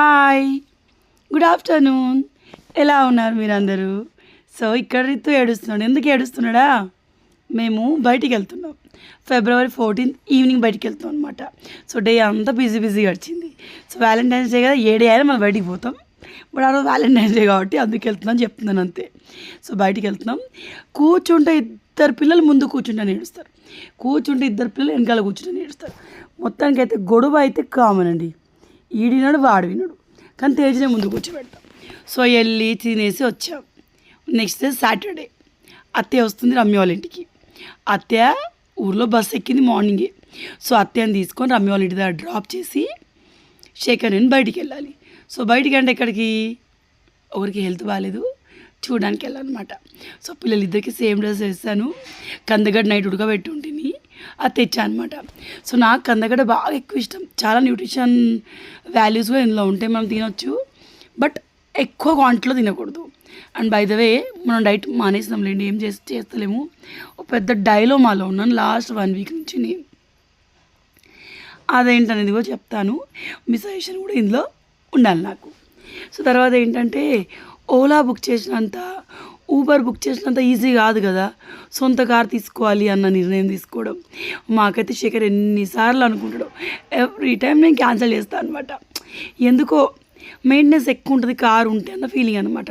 Hi. Good afternoon. ఎలా ఉన్నారు మీరందరూ? సో ఇక్కడ రిత్తు ఏడుస్తున్నాడు. ఎందుకు ఏడుస్తున్నాడా? మేము బయటికి వెళ్తున్నాం. ఫిబ్రవరి ఫోర్టీన్త్ ఈవినింగ్ బయటికి వెళ్తాం అనమాట సో డే అంతా బిజీ బిజీ గడిచింది. సో వ్యాలంటైన్స్ డే కదా ఏ డే అయినా మనం బయటికి పోతాం. బట్ ఆ రోజు వ్యాలంటైన్స్ డే కాబట్టి అందుకు వెళ్తున్నాను చెప్తున్నాను అంతే. సో బయటికి వెళ్తున్నాం. కూర్చుంటే ఇద్దరు పిల్లలు ముందు కూర్చుంటే ఏడుస్తారు. కూర్చుంటే ఇద్దరు పిల్లలు వెనకాల కూర్చుంటే ఏడుస్తారు. మొత్తానికి అయితే గొడవ అయితే కామన్ అండి. ఈడినాడు వాడు వినడు కానీ తేజనే ముందు కూర్చోబెడతాం. సో వెళ్ళి తినేసి వచ్చాం. నెక్స్ట్ డే సాటర్డే అత్తయ్య వస్తుంది రమ్య వాళ్ళ ఇంటికి. అత్తయ్య ఊర్లో బస్సు ఎక్కింది మార్నింగే సో అత్తయ్యని తీసుకొని రమ్య వాళ్ళ ఇంటి దగ్గర డ్రాప్ చేసి శేఖర్ నేను బయటికి వెళ్ళాలి. సో బయటికి అంటే ఎక్కడికి? ఒకరికి హెల్త్ బాగాలేదు. చూడడానికి వెళ్ళాలన్నమాట. సో పిల్లలిద్దరికి సేమ్ డ్రెస్ వేస్తాను. కందగడ్డ నైట్ ఉడకబెట్టి ఉంటుంది అది తెచ్చా అనమాట సో నాకు కందగడ్డ బాగా ఎక్కువ ఇష్టం. చాలా న్యూట్రిషన్ వాల్యూస్ కూడా ఇందులో ఉంటాయి మనం తినొచ్చు. బట్ ఎక్కువ క్వాంటిటీలో తినకూడదు. అండ్ బై ద వే మనం డైట్ మానేసినాంలేండి ఏం చేసి చేస్తలేము. ఒక పెద్ద డైలోమాలో ఉన్నాను లాస్ట్ వన్ వీక్ నుంచి నేను అదేంటనేది కూడా చెప్తాను. మీ సజెషన్ కూడా ఇందులో ఉండాలి నాకు. సో తర్వాత ఏంటంటే ఓలా బుక్ చేసినంత ఊబర్ బుక్ చేసినంత ఈజీ కాదు కదా. సొంత కార్ తీసుకోవాలి అన్న నిర్ణయం తీసుకోవడం. మాకైతే శేఖర్ ఎన్నిసార్లు అనుకుంటాడు. ఎవ్రీ టైం నేను క్యాన్సిల్ చేస్తాను అనమాట ఎందుకో మెయింటెనెన్స్ ఎక్కువ ఉంటుంది కార్ ఉంటే అన్న ఫీలింగ్ అనమాట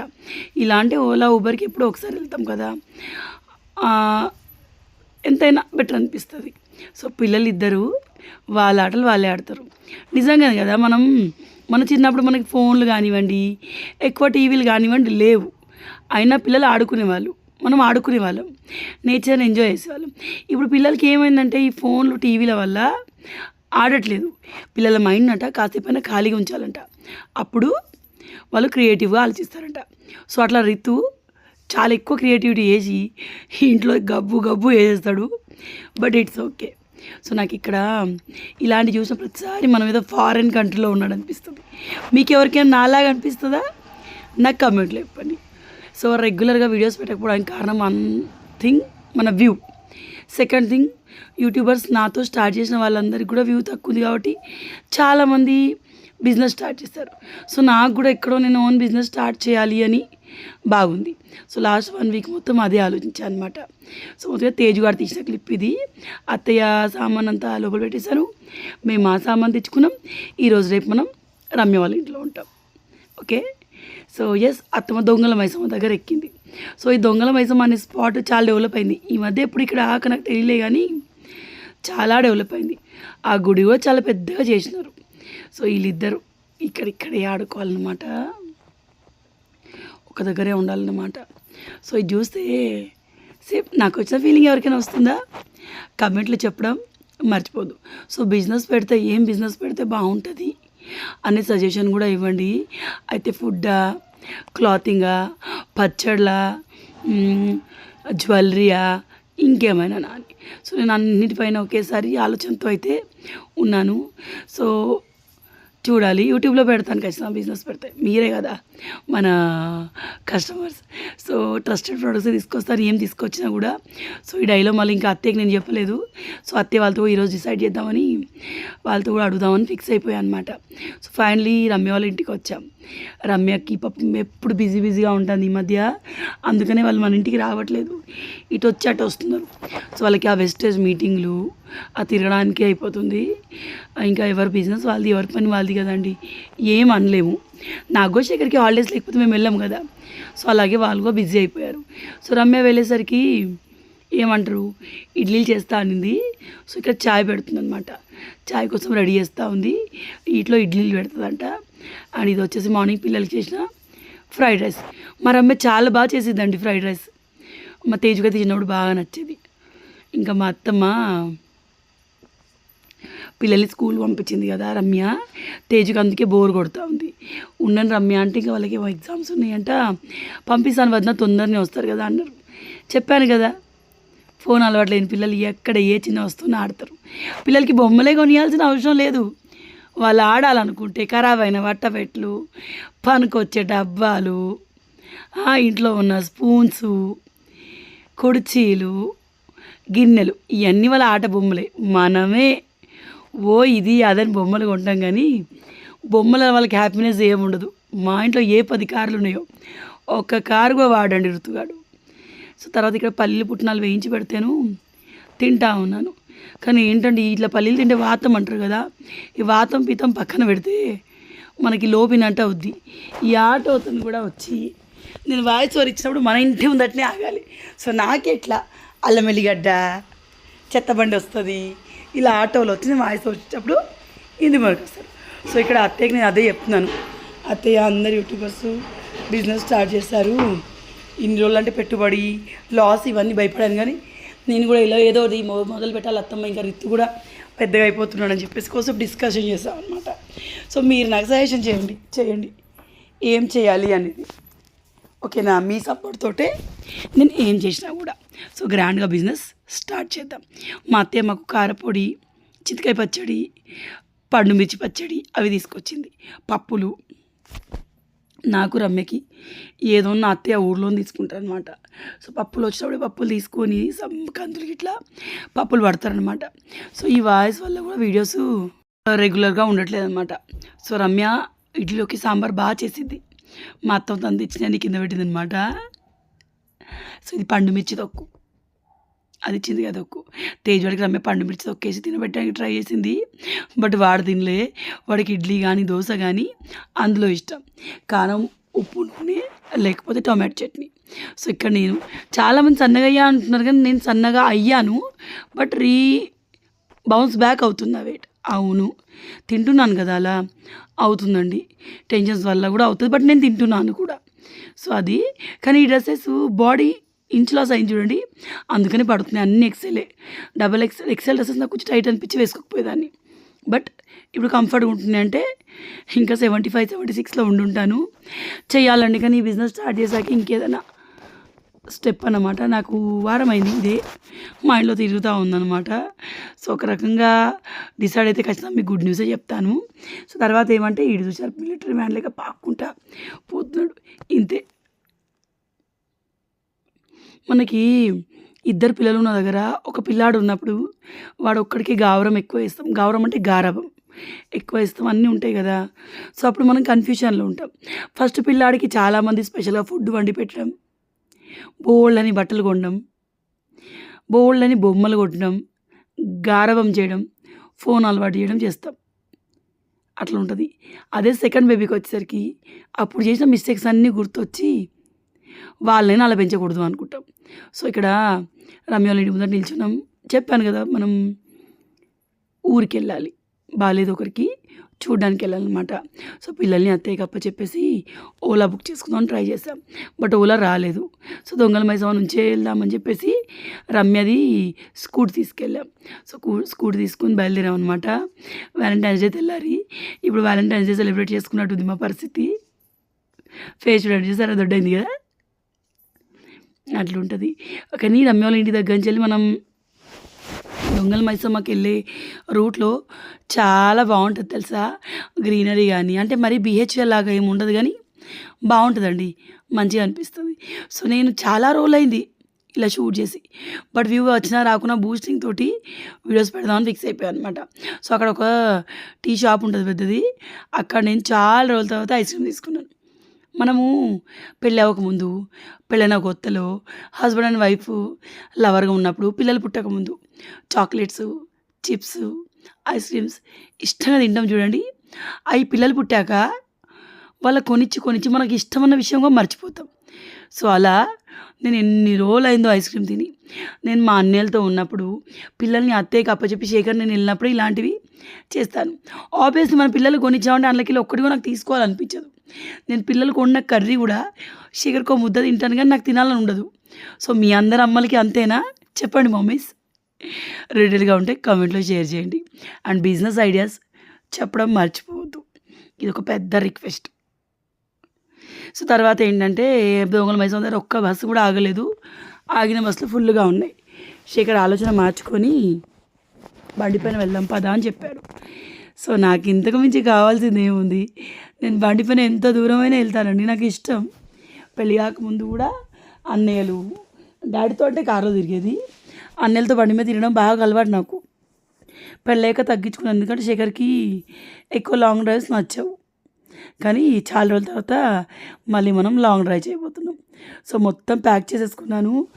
ఇలాంటి ఓలా ఊబర్కి ఎప్పుడో ఒకసారి వెళ్తాం కదా. ఎంతైనా బెటర్ అనిపిస్తుంది. సో పిల్లలు ఇద్దరు వాళ్ళ ఆటలు వాళ్ళే ఆడతారు. నిజంగా కదా మనం మన చిన్నప్పుడు మనకి ఫోన్లు కానివ్వండి ఎక్కువ టీవీలు కానివ్వండి లేవు. అయినా పిల్లలు ఆడుకునేవాళ్ళు మనం ఆడుకునేవాళ్ళం నేచర్ని ఎంజాయ్ చేసేవాళ్ళం. ఇప్పుడు పిల్లలకి ఏమైందంటే ఈ ఫోన్లు టీవీల వల్ల ఆడట్లేదు. పిల్లల మైండ్ అంట కాసేపైనా ఖాళీగా ఉంచాలంట. అప్పుడు వాళ్ళు క్రియేటివ్గా ఆలోచిస్తారంట. సో అట్లా రితు చాలా ఎక్కువ క్రియేటివిటీ వేసి ఇంట్లో గబ్బు గబ్బు వేసేస్తాడు బట్ ఇట్స్ ఓకే సో నాకు ఇక్కడ ఇలాంటి చూసిన ప్రతిసారి మనం ఏదో ఫారెన్ కంట్రీలో ఉన్నాడు అనిపిస్తుంది. మీకు ఎవరికైనా నాలాగా అనిపిస్తుందా? నాకు కమెంట్లో చెప్పండి. సో రెగ్యులర్గా వీడియోస్ పెట్టకపోవడానికి కారణం వన్ థింగ్ మన వ్యూ. సెకండ్ థింగ్ యూట్యూబర్స్ నాతో స్టార్ట్ చేసిన వాళ్ళందరికీ కూడా వ్యూ తక్కువ ఉంది కాబట్టి చాలామంది బిజినెస్ స్టార్ట్ చేస్తారు. సో నాకు కూడా ఎక్కడో నేను ఓన్ బిజినెస్ స్టార్ట్ చేయాలి అని బాగుంది. సో లాస్ట్ వన్ వీక్ మొత్తం అదే ఆలోచించాను అనమాట సో మొత్తంగా తేజు గారు తీసిన క్లిప్ ఇది. అత్తయ్య సామాన్ అంతా లోపల పెట్టేశాను మేము మా సామాన్ తెచ్చుకున్నాం. ఈరోజు రేపు మనం రమ్య వాళ్ళ ఇంట్లో ఉంటాం. ఓకే? సో ఎస్ అత్తమ్మ దొంగల మైసమ్మ దగ్గర ఎక్కింది. సో ఈ దొంగల మైసమ్మ అనే స్పాట్ చాలా డెవలప్ అయింది. ఈ మధ్య ఎప్పుడు ఇక్కడ ఆక నాకు తెలియలే కానీ చాలా డెవలప్ అయింది. ఆ గుడి కూడా చాలా పెద్దగా చేసినారు. సో వీళ్ళిద్దరు ఇక్కడిక్కడే ఆడుకోవాలన్నమాట. ఒక దగ్గరే ఉండాలన్నమాట. సో ఇది చూస్తే సేపు నాకు వచ్చిన ఫీలింగ్ ఎవరికైనా వస్తుందా? కమెంట్లో చెప్పడం మర్చిపోదు. సో బిజినెస్ పెడితే ఏం బిజినెస్ పెడితే బాగుంటుంది? అనే సజెషన్ కూడా ఇవ్వండి. అయితే ఫుడ్డా క్లాతింగా పచ్చళ్ళా జ్యువెలరీయా ఇంకేమైనా అని సో నేను అన్నిటిపైన ఒకేసారి ఆలోచనతో అయితే ఉన్నాను. సో చూడాలి. యూట్యూబ్లో పెడతాను ఖచ్చితంగా బిజినెస్ పెడితే. మీరే కదా మన కస్టమర్స్ సో ట్రస్టెడ్ ప్రొడక్ట్స్ తీసుకొస్తారు. ఏం తీసుకొచ్చినా కూడా. సో ఈ డైలో మళ్ళీ ఇంకా అత్తయ్యకి నేను చెప్పలేదు. సో అత్తయ్య వాళ్ళతో ఈరోజు డిసైడ్ చేద్దామని వాళ్ళతో కూడా అడుగుదామని ఫిక్స్ అయిపోయాను అనమాట సో ఫైనలీ రమ్య వాళ్ళ ఇంటికి వచ్చాం. రమ్యకి పాపం ఎప్పుడు బిజీ బిజీగా ఉంటుంది ఈ మధ్య. అందుకనే వాళ్ళు మన ఇంటికి రావట్లేదు. ఇటు వచ్చి అటు వస్తున్నారు. సో వాళ్ళకి ఆ వెస్టేజ్ మీటింగ్లు ఆ తిరగడానికి అయిపోతుంది. ఇంకా ఎవరి బిజినెస్ వాళ్ళది ఎవరి పని వాళ్ళది కదండి. ఏం అనలేము. నాకు కూడా హాలిడేస్ లేకపోతే మేము వెళ్ళాం కదా. సో అలాగే వాళ్ళు కూడా బిజీ అయిపోయారు. సో రమ్య వెళ్ళేసరికి ఏమంటారు? ఇడ్లీలు చేస్తా అనింది. సో ఇక్కడ చాయ్ పెడుతుంది అనమాట చాయ్ కోసం రెడీ చేస్తూ ఉంది. వీటిలో ఇడ్లీలు పెడుతుందంట. అండ్ ఇది వచ్చేసి మార్నింగ్ పిల్లలకి చేసిన ఫ్రైడ్ రైస్. మా రమ్య చాలా బాగా చేసిద్దండి ఫ్రైడ్ రైస్. మా తేజుగా తిన్నప్పుడు బాగా నచ్చేది. ఇంకా మా అత్తమ్మ పిల్లల్ని స్కూల్ పంపించింది కదా రమ్య. తేజుకి అందుకే బోర్ కొడుతూ ఉంది. ఉండండి రమ్య అంటే ఇంకా వాళ్ళకి ఏమో ఎగ్జామ్స్ ఉన్నాయంట. పంపిస్తాను వదిన తొందరనే వస్తారు కదా అన్నారు. చెప్పాను కదా. ఫోన్ అలవాటు లేని పిల్లలు ఎక్కడ ఏ చిన్న వస్తువుని ఆడతారు. పిల్లలకి బొమ్మలే కొనియాల్సిన అవసరం లేదు. వాళ్ళు ఆడాలనుకుంటే ఖరాబ్ అయిన వట్టపెట్లు పనికొచ్చే డబ్బాలు ఆ ఇంట్లో ఉన్న స్పూన్సు కుర్చీలు గిన్నెలు ఇవన్నీ వాళ్ళ ఆట బొమ్మలే. మనమే ఓ ఇది అదని బొమ్మలు కొంటాం కానీ బొమ్మల వాళ్ళకి హ్యాపీనెస్ ఏముండదు మా ఇంట్లో ఏ పది కార్లు ఉన్నాయో ఒక్క కారు కూడా వాడండి ఋతుగాడు. సో తర్వాత ఇక్కడ పల్లీలు పుట్టినాలు వేయించి పెడితేను తింటా ఉన్నాను. కానీ ఏంటంటే ఇట్లా పల్లీలు తింటే వాతం అంటారు కదా ఈ వాతం పీతం పక్కన పెడితే మనకి లోపినంట అవుద్ది. ఈ ఆటో అవుతుంది కూడా వచ్చి నేను వాయిస్ ఓవర్ ఇచ్చినప్పుడు మన ఇంటి ముందట్నే ఆగాలి. సో నాకెట్లా? అల్లం వెల్లిగడ్డ చెత్త వస్తుంది ఇలా ఆటోలో వచ్చి నేను వాయిస్ వచ్చేటప్పుడు ఇది వరకు వస్తారు సో ఇక్కడ అత్తయ్యకి నేను అదే చెప్తున్నాను. అత్తయ్య అందరు యూట్యూబర్స్ బిజినెస్ స్టార్ట్ చేస్తారు ఇన్ని రోజులు అంటే పెట్టుబడి లాస్ ఇవన్నీ భయపడాను కానీ నేను కూడా ఇలా ఏదో ఒకటి మొదలు పెట్టాలి అత్తమ్మ ఇంకా రిత్తు కూడా పెద్దగా అయిపోతున్నాడు అని చెప్పేసి కోసం డిస్కషన్ చేస్తాం అనమాట సో మీరు నాకు సజెషన్ చేయండి చేయండి. ఏం చేయాలి అనేది. ఓకేనా మీ సపోర్ట్ తోటే నేను ఏం చేసినా కూడా. సో గ్రాండ్గా బిజినెస్ స్టార్ట్ చేద్దాం. మా అత్తయ్య మాకు కారపొడి చితకాయ పచ్చడి పండు మిర్చి పచ్చడి అవి తీసుకొచ్చింది. పప్పులు. నాకు రమ్యకి ఏదో నా అత్తయ్య ఊర్లో తీసుకుంటారు అనమాట సో పప్పులు వచ్చినప్పుడు పప్పులు తీసుకొని సమ్ కందులు ఇట్లా పప్పులు పడతారనమాట సో ఈ వాయిస్ వల్ల కూడా వీడియోస్ రెగ్యులర్గా ఉండట్లేదు అనమాట సో రమ్య ఇడ్లీలోకి సాంబార్ బాగా చేసింది మా అత్త తను తెచ్చిన కింద పెట్టింది అనమాట సో ఇది పండు మిర్చి తొక్కు. అది ఇచ్చింది కదా తొక్కు. తేజ్వాడికి రమ్మే పండు మిర్చి తొక్కేసి తినబెట్టడానికి ట్రై చేసింది. బట్ వాడు తినలే. వాడికి ఇడ్లీ కానీ దోశ కానీ అందులో ఇష్టం. కారం ఉప్పు నూనె లేకపోతే టొమాటో చట్నీ. సో ఇక్కడ నేను చాలామంది సన్నగా అయ్యా అంటున్నారు కానీ నేను సన్నగా అయ్యాను. బట్ రీ బౌన్స్ బ్యాక్ అవుతుందా వెయిట్. అవును. తింటున్నాను కదా అలా. అవుతుందండి. టెన్షన్స్ వల్ల కూడా అవుతుంది. బట్ నేను తింటున్నాను కూడా. సో అది. కానీ ఈ డ్రెస్సెస్ బాడీ ఇంచ్ లాస్ అయింది చూడండి. అందుకని పడుతున్నాయి అన్ని ఎక్సెలే డబల్ ఎక్సెల్ ఎక్సెల్ డ్రెస్సెస్ నాకు కొంచెం టైట్ అనిపించి వేసుకోకపోయేదాన్ని. బట్ ఇప్పుడు కంఫర్ట్గా ఉంటున్నాయి అంటే ఇంకా సెవెంటీ ఫైవ్ సెవెంటీ సిక్స్లో ఉండుంటాను. చేయాలండి. కానీ ఈ బిజినెస్ స్టార్ట్ చేశాక ఇంకేదైనా స్టెప్ అన్నమాట. నాకు వారం అయింది ఇదే మైండ్లో తిరుగుతూ ఉందన్నమాట. సో ఒక రకంగా డిసైడ్ అయితే ఖచ్చితంగా మీకు గుడ్ న్యూసే చెప్తాను. సో తర్వాత ఏమంటే ఈడు చూసారు మిలిటరీ మ్యాన్ లేక పాక్కుంటా పోతున్నాడు. ఇంతే. మనకి ఇద్దరు పిల్లలు ఉన్న దగ్గర ఒక పిల్లాడు ఉన్నప్పుడు వాడు ఒక్కడికి గావరం ఎక్కువ ఇస్తాం గావరం అంటే గారభం. ఎక్కువ ఇస్తాం అన్నీ ఉంటాయి కదా. సో అప్పుడు మనం కన్ఫ్యూషన్లో ఉంటాం. ఫస్ట్ పిల్లాడికి చాలామంది స్పెషల్గా ఫుడ్ వండి పెట్టడం. బోళ్ళని బట్టలు కొనడం బోళ్ళని బొమ్మలు కొట్టడం గారవం చేయడం ఫోన్ అలవాటు చేయడం చేస్తాం. అట్లా ఉంటుంది. అదే సెకండ్ బేబీకి వచ్చేసరికి అప్పుడు చేసిన మిస్టేక్స్ అన్నీ గుర్తొచ్చి వాళ్ళని అలా పెంచకూడదు అనుకుంటాం. సో ఇక్కడ రమ్య వాళ్ళ ఇంటి ముందర నిల్చున్నాం. చెప్పాను కదా మనం ఊరికి వెళ్ళాలి బాగాలేదు ఒకరికి. చూడడానికి వెళ్ళాలన్నమాట సో పిల్లల్ని అత్తయ్యకి అప్ప చెప్పేసి ఓలా బుక్ చేసుకుందాం ట్రై చేసాం బట్ ఓలా రాలేదు. సో దొంగల మైసమ్మ నుంచే వెళ్దామని చెప్పేసి రమ్యది స్కూటీ తీసుకెళ్ళాం. సో స్కూటీ తీసుకుని బయలుదేరాం అనమాట వ్యాలంటైన్స్ డే తెల్లారి. ఇప్పుడు వ్యాలంటైన్స్ డే సెలబ్రేట్ చేసుకున్నట్టుంది మా పరిస్థితి. ఫేస్ చూడండి చూసారా దొడ్డైంది కదా? అట్లుంటుంది. కానీ రమ్య వాళ్ళ ఇంటి దగ్గర నుంచి వెళ్ళి మనం దొంగల మైసమ్మకి వెళ్ళే రూట్లో చాలా బాగుంటుంది తెలుసా? గ్రీనరీ కానీ అంటే మరి బిహెచ్ఎల్ లాగా ఏమి ఉండదు కానీ బాగుంటుందండి మంచిగా అనిపిస్తుంది. సో నేను చాలా రోజులైంది ఇలా షూట్ చేసి బట్ వ్యూ వచ్చినా రాకున్నా బూస్టింగ్ తోటి వీడియోస్ పెడదామని ఫిక్స్ అయిపోయాను అనమాట సో అక్కడ ఒక టీ షాప్ ఉంటుంది పెద్దది అక్కడ నేను చాలా రోజుల తర్వాత ఐస్ క్రీమ్ తీసుకున్నాను. మనము పెళ్ళి అవ్వకముందు పెళ్ళైన కొత్తలో హస్బెండ్ అండ్ వైఫ్ లవర్గా ఉన్నప్పుడు పిల్లలు పుట్టకముందు చాక్లెట్స్ చిప్స్ ఐస్ క్రీమ్స్ ఇష్టంగా తింటాం చూడండి. అవి పిల్లలు పుట్టాక వాళ్ళ కొనిచ్చి కొనిచ్చి మనకి ఇష్టమన్న విషయంగా మర్చిపోతాం. సో అలా నేను ఎన్ని రోజులు అయిందో ఐస్ క్రీమ్ తిని నేను మా అన్నయ్యలతో ఉన్నప్పుడు పిల్లల్ని అత్తయ్యకి అప్పచెప్పి శేఖర్ నేను వెళ్ళినప్పుడు ఇలాంటివి చేస్తాను. ఆబ్వియస్లీ మన పిల్లలు కొనిచ్చామంటే అందులోకి ఒక్కటి కూడా నాకు తీసుకోవాలనిపించదు. నేను పిల్లలు కొన్న కర్రీ కూడా శేఖర్కో ముద్ద తింటాను కానీ నాకు తినాలని ఉండదు. సో మీ అందరి అమ్మలకి అంతేనా? చెప్పండి మమ్మీస్. రిటైల్గా ఉంటే కామెంట్లో షేర్ చేయండి. అండ్ బిజినెస్ ఐడియాస్ చెప్పడం మర్చిపోవద్దు. ఇది ఒక పెద్ద రిక్వెస్ట్. సో తర్వాత ఏంటంటే దొంగల మైసమ్మ దగ్గర ఒక్క బస్సు కూడా ఆగలేదు. ఆగిన బస్సులు ఫుల్గా ఉన్నాయి. శేఖర్ ఆలోచన మార్చుకొని బండి పైన వెళ్దాం పదా అని చెప్పాడు సో నాకు ఇంతకు మించి కావాల్సింది ఏముంది? నేను బండి పైన ఎంత దూరమైనా వెళ్తానండి నాకు ఇష్టం. పెళ్ళి కాకముందు కూడా అన్నయ్యలు డాడీతో అంటే కారులో తిరిగేది. అన్నెలతో బండి మీద తినడం బాగా అలవాటు నాకు. పెళ్ళాక తగ్గించుకున్నాను. ఎందుకంటే శేఖర్కి ఎక్కువ లాంగ్ డ్రైవ్స్ నచ్చావు. కానీ చాలా రోజుల తర్వాత మళ్ళీ మనం లాంగ్ డ్రైవ్ చేయబోతున్నాం. సో మొత్తం ప్యాక్ చేసేసుకున్నాను.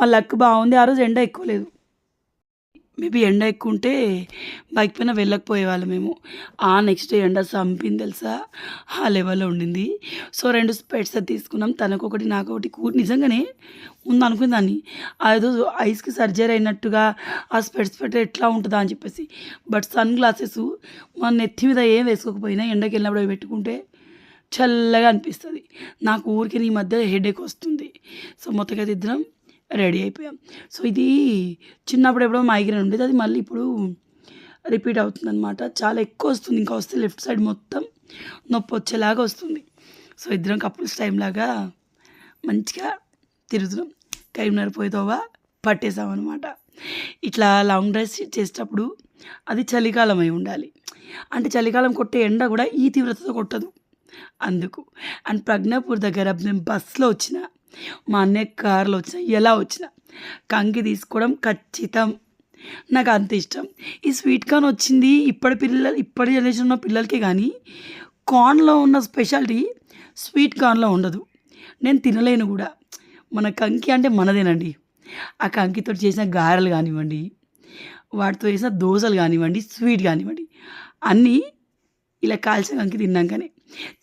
మా లక్ బాగుంది. ఆ రోజు ఎండ ఎక్కువ లేదు. మేబీ ఎండ ఎక్కువ ఉంటే బైక్ పైన వెళ్ళకపోయేవాళ్ళం మేము. ఆ నెక్స్ట్ డే ఎండ చంపింది తెలుసా? ఆ లెవెల్లో ఉండింది. సో రెండు స్పెట్స్ తీసుకున్నాం. తనకొకటి నాకొకటి నాకు ఒకటి కూ నిజంగానే ముందు అనుకునే దాన్ని అదో ఐస్కి సర్జరీ అయినట్టుగా ఆ స్పెట్స్ పెట్టే ఎట్లా ఉంటుందా అని చెప్పేసి. బట్ సన్ గ్లాసెస్ మన నెత్తి మీద ఏం వేసుకోకపోయినా ఎండకి వెళ్ళినప్పుడు అవి పెట్టుకుంటే చల్లగా అనిపిస్తుంది. నాకు ఊరికి ఈ మధ్య హెడేక్ వస్తుంది. సో మొత్తగా ఇద్దరం రెడీ అయిపోయాం. సో ఇది చిన్నప్పుడు ఎప్పుడో మైగ్రేన్ ఉండేది. అది మళ్ళీ ఇప్పుడు రిపీట్ అవుతుంది అనమాట చాలా ఎక్కువ వస్తుంది. ఇంకా వస్తే లెఫ్ట్ సైడ్ మొత్తం నొప్పి వచ్చేలాగా వస్తుంది. సో ఇద్దరం కపుల్స్ టైం లాగా మంచిగా తిరుగుతున్నాం. కరీంనగర్ పోయేతోవా పట్టేసామన్నమాట. ఇట్లా లాంగ్ డ్రైవ్స్ చేసేటప్పుడు అది చలికాలం అయి ఉండాలి. అంటే చలికాలం కొట్టే ఎండ కూడా ఈ తీవ్రతతో కొట్టదు. అందుకు. అండ్ ప్రజ్ఞాపూర్ దగ్గర మేము బస్సులో వచ్చిన మా అన్నయ్య కారులో వచ్చిన ఎలా వచ్చిన? కంకి తీసుకోవడం ఖచ్చితం. నాకు అంత ఇష్టం. ఈ స్వీట్ కార్న్ వచ్చింది ఇప్పటి పిల్లలు ఇప్పటి జనరేషన్ ఉన్న పిల్లలకే కానీ కార్న్లో ఉన్న స్పెషాలిటీ స్వీట్ కార్న్లో ఉండదు. నేను తినలేను కూడా. మన కంకి అంటే మనదేనండి. ఆ కంకితో చేసిన గారెలు కానివ్వండి వాటితో చేసిన దోశలు కానివ్వండి స్వీట్ కానివ్వండి అన్నీ ఇలా కాల్చిన కంకి తిన్నాకనే.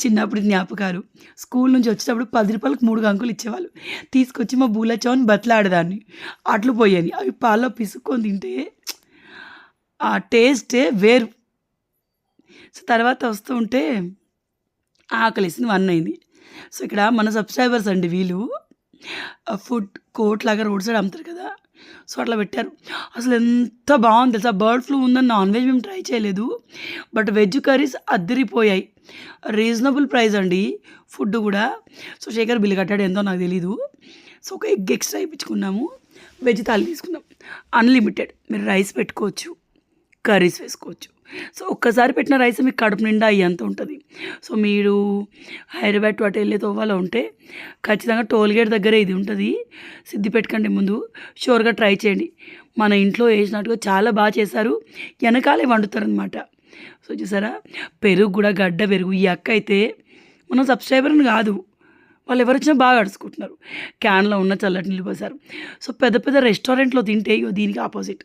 చిన్నప్పుడు జ్ఞాపకాలు. స్కూల్ నుంచి వచ్చేటప్పుడు పది రూపాయలకు మూడు కంకులు ఇచ్చేవాళ్ళు. తీసుకొచ్చి మా బూల చౌన్ బతలాడేదాన్ని. అట్లు పోయాయి అవి పాల్లో పిసుక్కొని తింటే ఆ టేస్టే వేరు. సో తర్వాత వస్తూ ఉంటే ఆకలిసింది వన్ అయింది సో ఇక్కడ మన సబ్స్క్రైబర్స్ అండి వీళ్ళు. ఫుడ్ కోర్ట్ లాగా రోడ్ సైడ్ అమ్ముతారు కదా. సో అట్లా పెట్టారు. అసలు ఎంత బాగుంది తెలుసా? బర్డ్ ఫ్లూ ఉందని నాన్ వెజ్ మేము ట్రై చేయలేదు. బట్ వెజ్ కర్రీస్ అద్దరిపోయాయి. రీజనబుల్ ప్రైస్ అండి ఫుడ్ కూడా. సో శేఖర్ బిల్లు కట్టాడు ఎంతో నాకు తెలీదు. సో ఒక ఎగ్ ఎక్స్ట్రా ఇప్పించుకున్నాము వెజ్ థాలి తీసుకున్నాం. అన్లిమిటెడ్. మీరు రైస్ పెట్టుకోవచ్చు. కర్రీస్ వేసుకోవచ్చు. సో ఒక్కసారి పెట్టిన రైస్ మీకు కడుపు నిండా అయ్యేంత ఉంటుంది. సో మీరు హైదరాబాద్ టు అటు వెళ్ళే తోవాలో ఉంటే ఖచ్చితంగా టోల్గేట్ దగ్గరే ఇది ఉంటుంది. సిద్ధి పెట్టుకోండి ముందు. షూర్గా ట్రై చేయండి. మన ఇంట్లో వేసినట్టుగా చాలా బాగా చేశారు. వెనకాలే వండుతారనమాట సో చూసారా? పెరుగు కూడా గడ్డ పెరుగు. ఈ అక్క అయితే మనం సబ్స్క్రైబర్ని కాదు. వాళ్ళు ఎవరు వచ్చినా బాగా అడుచుకుంటున్నారు క్యాన్లో ఉన్న చల్లటి నీళ్ళు పోసారు. సో పెద్ద పెద్ద రెస్టారెంట్లో తింటే ఇగో దీనికి ఆపోజిట్.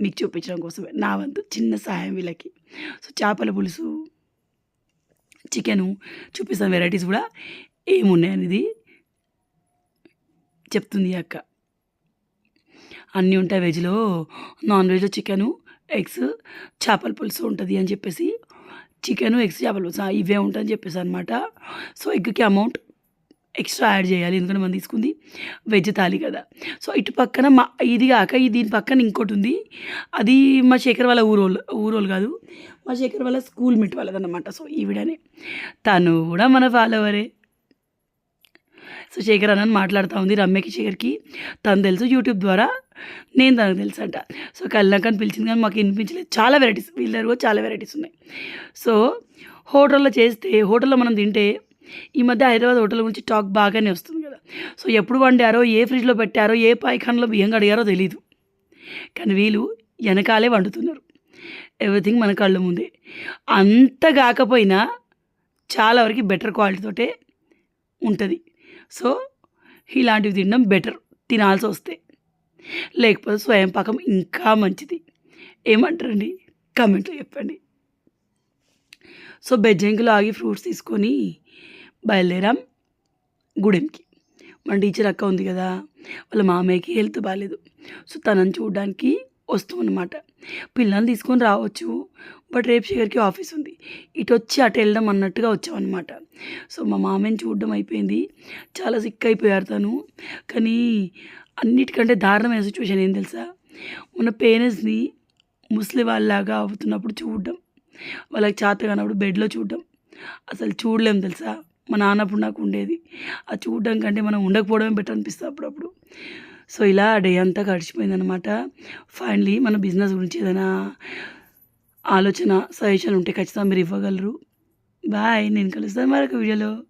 మీకు చూపించడం కోసమే. నా వంతు చిన్న సహాయం వీళ్ళకి. సో చేపల పులుసు చికెను చూపిస్తాను. వెరైటీస్ కూడా ఏమున్నాయనేది చెప్తుంది ఈ అక్క. అన్నీ ఉంటాయి వెజ్లో. నాన్ వెజ్లో చికెను ఎగ్స్ చేపల పులుసు ఉంటుంది అని చెప్పేసి చికెను ఎగ్స్ చేపల పులుసు ఇవే ఉంటాయని చెప్పేసి అనమాట సో ఎగ్కి అమౌంట్ ఎక్స్ట్రా యాడ్ చేయాలి ఎందుకంటే మనం తీసుకుంది వెజ్ థాలి కదా. సో ఇటు పక్కన మా ఇది కాక దీని పక్కన ఇంకోటి ఉంది. అది మా శేఖర్ వాళ్ళ ఊరోళ్ళు ఊరోళ్ళు కాదు మా శేఖర్ వాళ్ళ స్కూల్ మిట్ వాళ్ళదన్నమాట. సో ఈవిడనే. తను కూడా మన ఫాలోవరే. సో శేఖర్ అన్న మాట్లాడుతూ ఉంది రమ్యకి శేఖర్కి. తను తెలుసు యూట్యూబ్ ద్వారా నేను తనకు తెలుసు అంట సో కళ్ళకని పిలిచింది కానీ మాకు వినిపించలేదు. చాలా వెరైటీస్ వీళ్ళ కూడా చాలా వెరైటీస్ ఉన్నాయి. సో హోటల్లో చేస్తే హోటల్లో మనం తింటే ఈ మధ్య హైదరాబాద్ హోటల్ గురించి టాక్ బాగానే వస్తుంది కదా. సో ఎప్పుడు వండారో ఏ ఫ్రిడ్జ్లో పెట్టారో ఏ పాయిఖాన్లో బియ్యం కడిగారో తెలీదు. కానీ వీళ్ళు వెనకాలే వండుతున్నారు. ఎవ్రీథింగ్ మన కళ్ళ ముందే. అంత కాకపోయినా చాలా వరకు బెటర్ క్వాలిటీతోటే ఉంటుంది. సో ఇలాంటివి తినడం బెటర్. తినాల్సి వస్తే. లేకపోతే స్వయం పాకం ఇంకా మంచిది. ఏమంటారండి? కమెంట్లో చెప్పండి. సో బెజ్జంకిలో ఆగి ఫ్రూట్స్ తీసుకొని బయలుదేరాం గూడెంకి. మన టీచర్ అక్క ఉంది కదా వాళ్ళ మామయ్యకి హెల్త్ బాగాలేదు సో తనని చూడడానికి వస్తాం అనమాట పిల్లల్ని తీసుకొని రావచ్చు బట్ రేపు శేఖర్కి ఆఫీస్ ఉంది. ఇటు వచ్చి అటు వెళ్ళడం అన్నట్టుగా వచ్చామన్నమాట. సో మా మామయ్యని చూడడం అయిపోయింది. చాలా సిక్ అయిపోయారు తను. కానీ అన్నిటికంటే దారుణమైన సిచ్యువేషన్ ఏం తెలుసా? మన పేరెంట్స్ని ముస్లిం వాళ్ళలాగా అవుతున్నప్పుడు చూడడం. వాళ్ళకి చేత కానప్పుడు బెడ్లో చూడడం. అసలు చూడలేం తెలుసా? మా నాన్నప్పుడు నాకు ఉండేది. ఆ చూడడం కంటే మనం ఉండకపోవడమే బెటర్ అనిపిస్తుంది అప్పుడప్పుడు. సో ఇలా డే అంతా గడిచిపోయిందనమాట ఫైనలీ మన బిజినెస్ గురించి ఏదైనా ఆలోచన సజెషన్ ఉంటే ఖచ్చితంగా మీరు ఇవ్వగలరు. బాయ్ నేను కలుస్తాను మరొక వీడియోలో